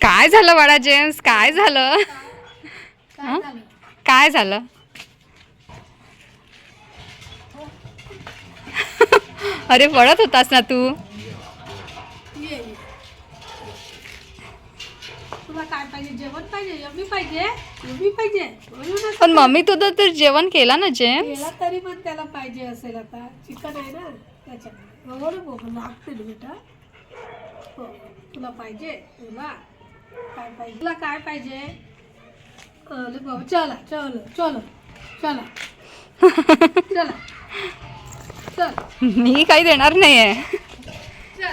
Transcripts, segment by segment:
काय झालं बाळा जेम्स? काय झालं? काय झालं? काय झालं? अरे पळत होतास ना तू. ये ये. तुला काय पाहिजे? जेवण पाहिजे? पाहिजे? पाहिजे? पण मम्मी तुझं तर जेवण केला ना जेम्स? केला तरी पण त्याला पाहिजे असेल आता. चिकन आहे ना त्याच्यामुळे हो ना लागते ना बेटा हो तुला पाहिजे तुला काय पाहिजे? तुला काय पाहिजे? बाबा चला चलो चलो चला. चला. चल. मी काही देणार नाहीये.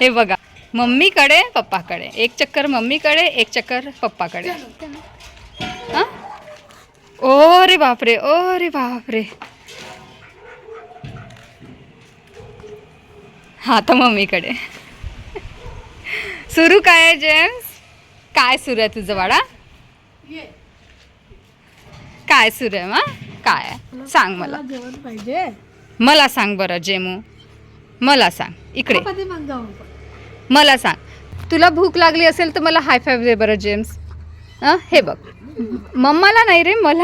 हे बघा मम्मीकडे पप्पाकडे. एक चक्कर मम्मीकडे एक चक्कर पप्पाकडे. हा? ओ रे बापरे ओ रे बापरे. हा तर मम्मीकडे. सुरू काय आहे जेम्स? काय सुरू आहे तुझं बाळा काय सुरू आहे मा काय सांग मला जेवण पाहिजे मला सांग बरं जेमू मला सांग इकडे मग मला सांग तुला भूक लागली असेल तर मला हाय फाय दे बरं जेम्स हं हे बघ मम्माला नाही रे मला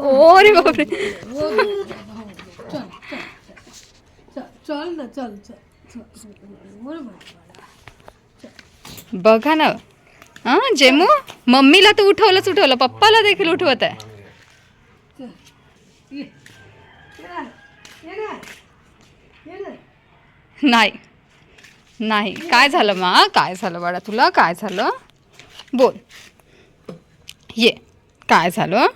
ओ रे बापरे हो बघा ना हां जेमू? मम्मीला तर उठवलंच उठवलं. पप्पाला देखील उठवत आहे. नाही. नाही. काय झालं मा? काय झालं बाळा तुला? काय झालं? बोल. ये. काय झालं?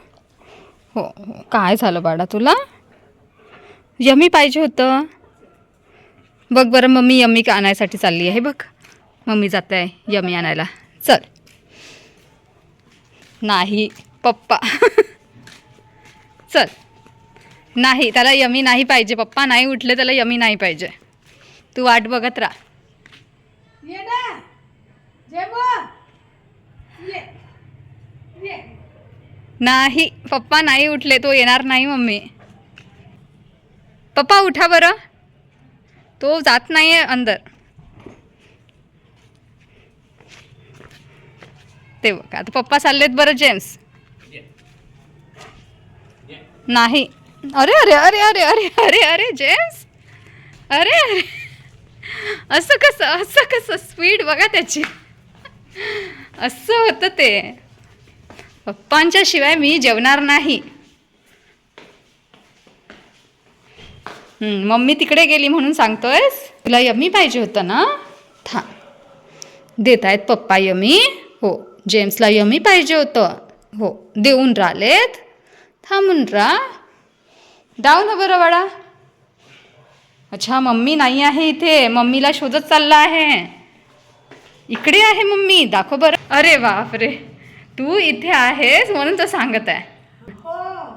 हो हो. काय झालं बाळा तुला? यमी पाहिजे होतं. बघ बरं मम्मी यमी का आणायसाठी चालली आहे बघ. मम्मी जात आहे यमी आणायला. नाही पप्पा. चल. नाही त्याला यमी नाही पाहिजे पप्पा. नाही उठले त्याला यमी नाही पाहिजे. तू वाट बघत राहा. नाही पप्पा नाही उठले तो येणार नाही मम्मी. पप्पा उठा बरं. तो जात नाही आहे अंदर. ते बघा. आता पप्पा चाललेत बरं जेम्स. नाही. अरे अरे अरे अरे अरे अरे अरे जेम्स. अरे अरे. असं कसं असं कसं स्पीड बघा त्याची. असं होतं ते. पप्पांच्या शिवाय मी जेवणार नाही. मम्मी तिकडे गेली म्हणून सांगतोयस? तुला यमी पाहिजे होतं ना? था देत आहेत पप्पा यमी. हो. जेम्सला यमी पाहिजे होतं. हो देऊन राहिलेत. थांबून राहा. डाव ना बरं बाळा. अच्छा मम्मी नाही आहे इथे. मम्मीला शोधत चालला आहे. इकडे आहे मम्मी. दाखव बरं. अरे बापरे. तू इथे आहेस म्हणून तो सांगत आहे. हो ना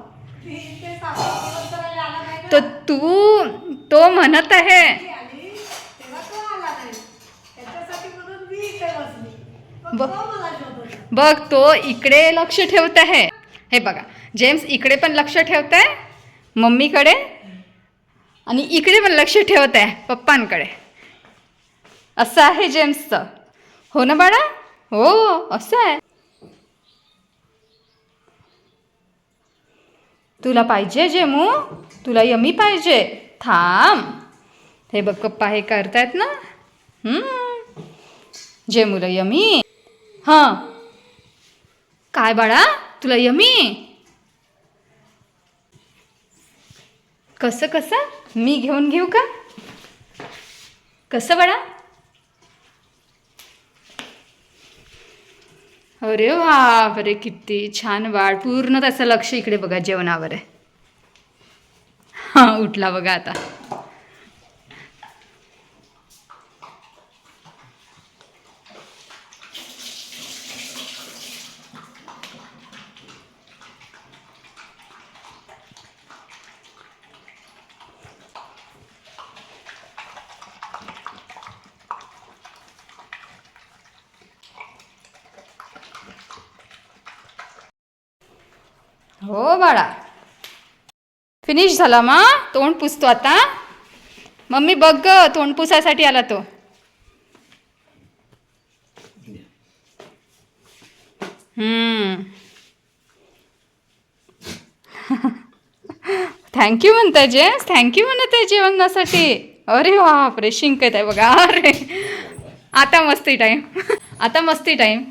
तो तू तो म्हणत आहे. ती आली. तेव्हा तो आला नाही. त्याच्यासाठी म्हणून मी इथे बसली. मग ब- तो मला शोधत होता. बघ तो इकडे लक्ष ठेवत आहे. हे बघा जेम्स इकडे पण लक्ष ठेवत आहे मम्मीकडे आणि इकडे पण लक्ष ठेवत आहे पप्पांकडे. असं आहे जेम्सचं. हो ना बाळा? हो असं आहे. तुला पाहिजे जेमू? तुला यमी पाहिजे. थांब. हे बघ पप्पा हे करतायत ना? हम्म. जेमूला यमी. हां. काय बाळा? तुला यमी? कसं कसं? मी घेऊन घेऊ का? कसं बाळा? अरे बापरे किती छान वाढ. पूर्ण त्याचं लक्ष इकडे बघा जेवणावर. आहे हां उठला बघा आता. हो बाळा. फिनिश झाला मा? तोंड पुसतो आता. मम्मी बघ ग तोंड पुसायसाठी आला तो. थँक्यू म्हणताय जेम्स थँक्यू म्हणत आहे जेवणासाठी. अरे बापरे शिंक आहे बघा. अरे. आता मस्ती टाईम आता मस्ती टाईम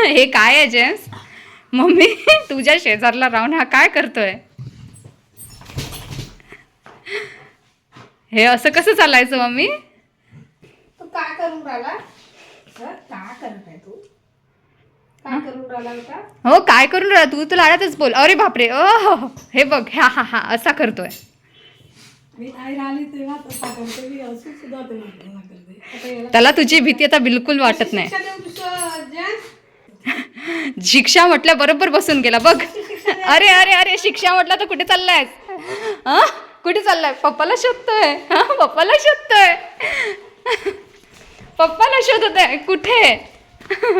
हे काय आहे जेम्स मम्मी तुझ्या शेजारला राहून हा काय करतोय? हे असं कसं चालायचं मम्मी? तू काय करून राहिला? हं? काय करत आहे तू? काय करून राहिला बेटा? हो काय करून राहिला? तू तर लाडातच बोल. अरे बापरे! ओ हो हो. हे बघ हा हा हा असा करतोय. मी आई राहिली तेव्हा तसा करते. मी असून सुद्धा ते म्हणते करते आता याला त्याला तुझी भीती आता बिलकुल वाटत नाही. शिक्षा देऊ शिक्षा म्हटल्या बरोबर बसून गेला बघ. अरे अरे अरे शिक्षा म्हटलं तर कुठे चाललाय हा? कुठे चाललाय पप्पाला शोधतोय. हा? पप्पाला शोधतोय. पप्पाला शोधत आहे कुठे?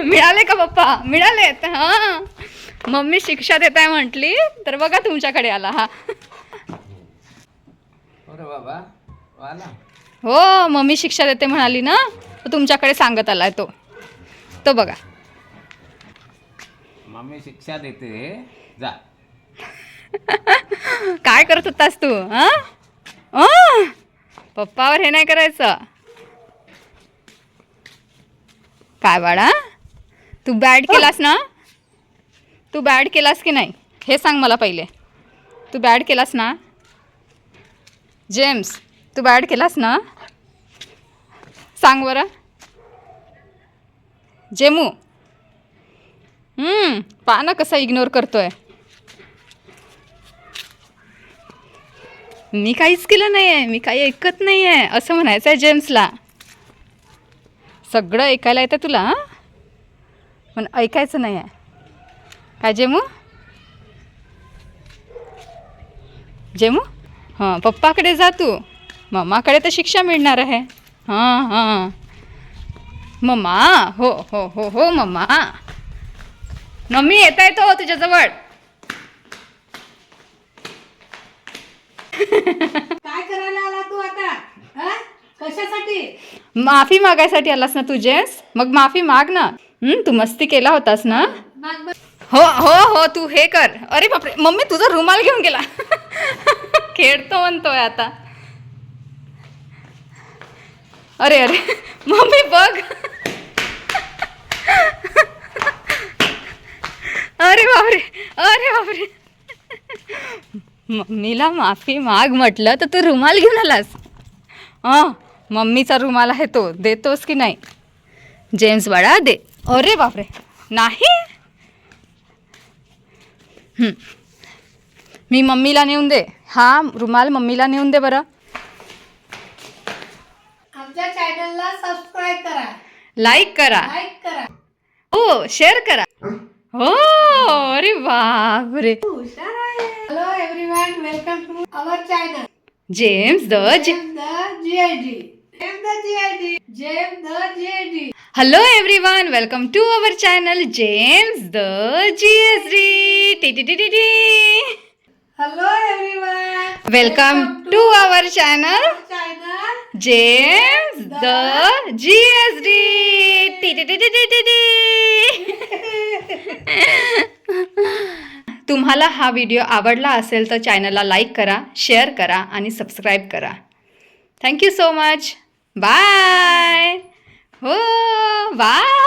मिळाले का पप्पा? मिळालेत हा. मम्मी शिक्षा देत आहे म्हटली तर बघा तुमच्याकडे आला हा. अरे बाबा वाला हो मम्मी शिक्षा देते म्हणाली ना तुमच्याकडे सांगत आलाय तो. तो बघा. मम्मी शिक्षा देते. जा. काय करत होतास तू हा? पप्पावर हे नाही करायचं. काय बाळा? तू बॅड केलास ना? तू बॅड केलास की नाही? हे सांग मला पहिले. तू बॅड केलास ना? जेम्स तू बॅड केलास ना? सांग बरं. जेमू पहा ना कसा इग्नोर करतोय. मी काहीच केलं नाही आहे मी काही ऐकत नाही आहे असं म्हणायचं आहे जेम्सला. सगळं ऐकायला येतं तुला पण ऐकायचं नाही आहे काय जेमू? जेमू? हां पप्पाकडे जा तू. मम्माकडे तर शिक्षा मिळणार आहे. हां हां. मम्मा हो हो हो हो मम्मा. मम्मी येता येतो तुझ्याजवळ. काय करायला आला तू आता? हं? कशासाठी? माफी मागायसाठी आलास ना तू जेस मग माफी माग ना. हं, तू मस्ती केला होतास ना? हो हो हो तू हे कर. अरे बापरे मम्मी तुझा रुमाल घेऊन गेला. खेळतो म्हणतोय आता. अरे अरे मम्मी बघ. अरे बापरे अरे बापरे. मम्मीला माफी माग म्हटलं तर तू रुमाल घेऊन आलास. हां मम्मीचा रुमाल आहे तो देतोस की नाही? जेम्स बाळा दे. अरे बापरे नाही. मी मम्मीला नेऊन दे. हा रुमाल मम्मीला नेऊन दे बरं. आमच्या चॅनलला सबस्क्राईब करा. लाईक करा. लाईक करा. हो शेअर करा. हो अरे बापरे हुशार आहे hello everyone welcome to our channel gems the J gem the GID gem the GID gem the GID hello everyone welcome to our channel gems the G S D T T T T T hello everyone welcome to our channel channel gems the G S D T T T T T T तुम्हाला हा video आवडला असेल तर चॅनलला like करा share करा आणि subscribe करा. Thank you so much bye हो बाय